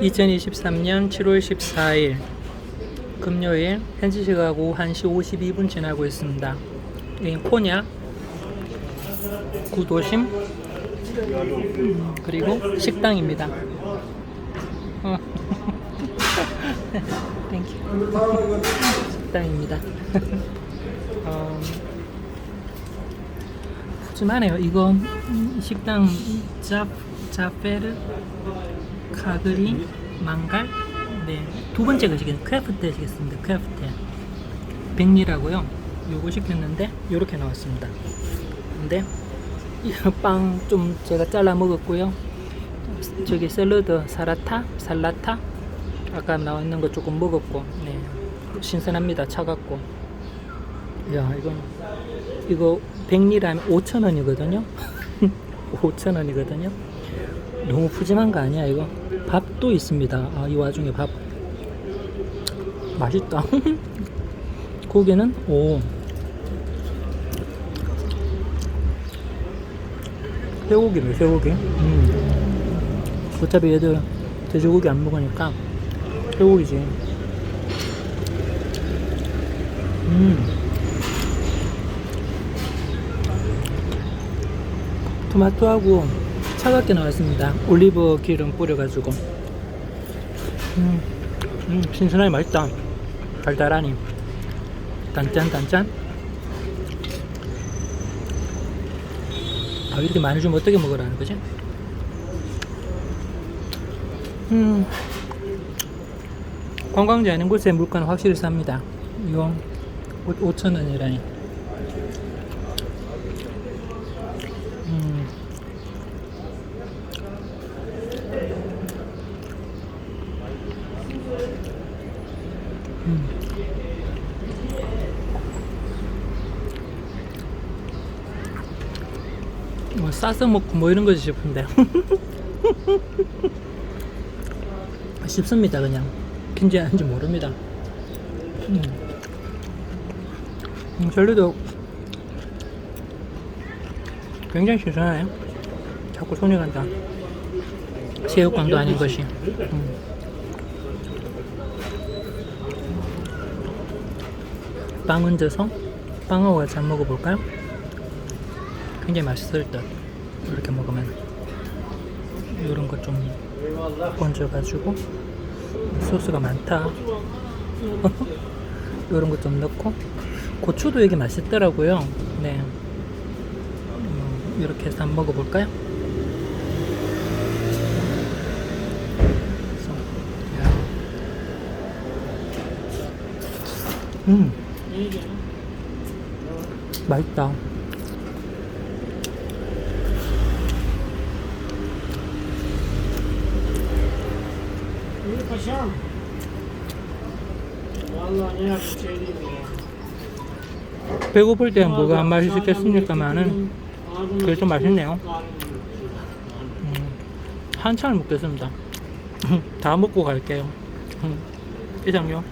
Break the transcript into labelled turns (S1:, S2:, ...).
S1: 2023년 7월 14일 금요일 현지 시각 오후 1시 52분 지나고 있습니다. 여긴 코냐 구도심 음, 그리고 식당입니다. 식당입니다. 어, 푸짐하네요. 음, 식당 자 자페르 카그리 망갈 네 두 번째 거시겠 크래프트 시겠습니다. 크래프트 백리라고요. 요거 시켰는데 요렇게 나왔습니다. 근데 빵 좀 제가 잘라 먹었고요. 저기 샐러드 사라타 살라타 아까 나와 있는 거 조금 먹었고 네 신선합니다. 차갑고 야 이건 이거 백리라면 5천 원이거든요. 5천 원이거든요. 너무 푸짐한 거 아니야 이거? 밥도 있습니다. 아, 이 와중에 밥 맛있다. 고기는 오 쇠고기네 쇠고기. 음. 어차피 얘들 돼지고기 안 먹으니까 쇠고기지. 음. 토마토하고 차갑게 나왔습니다. 올리브 기름 뿌려가지고. 음, 음, 신선하게 맛있다. 달달하니. 단짠, 단짠. 아, 이렇게 많이 주면 어떻게 먹으라는 거지? 음, 관광지 아닌 곳에 물가는 확실히 쌉니다. 이거 5,000원이라니. 음. 음. 뭐 싸서 먹고 뭐 이런 거지 싶은데 쉽습니다 그냥 아닌지 모릅니다 음. 음, 샐러드 굉장히 신선하네요 자꾸 손이 간다 새우깡도 아닌 것이 음. 빵 얹어서 빵하고 같이 한번 먹어볼까요? 굉장히 맛있을 듯 이렇게 먹으면. 이런 거 좀 얹어가지고 소스가 많다. 이런 거 좀 넣고. 고추도 이게 맛있더라고요. 네. 음, 이렇게 해서 한번 먹어볼까요? 음 맛있다. 배고플 때 뭐가 안 맛있겠습니까만은 그게 좀 맛있네요 음, 한참을 먹겠습니다 다 먹고 갈게요 음, 이상요?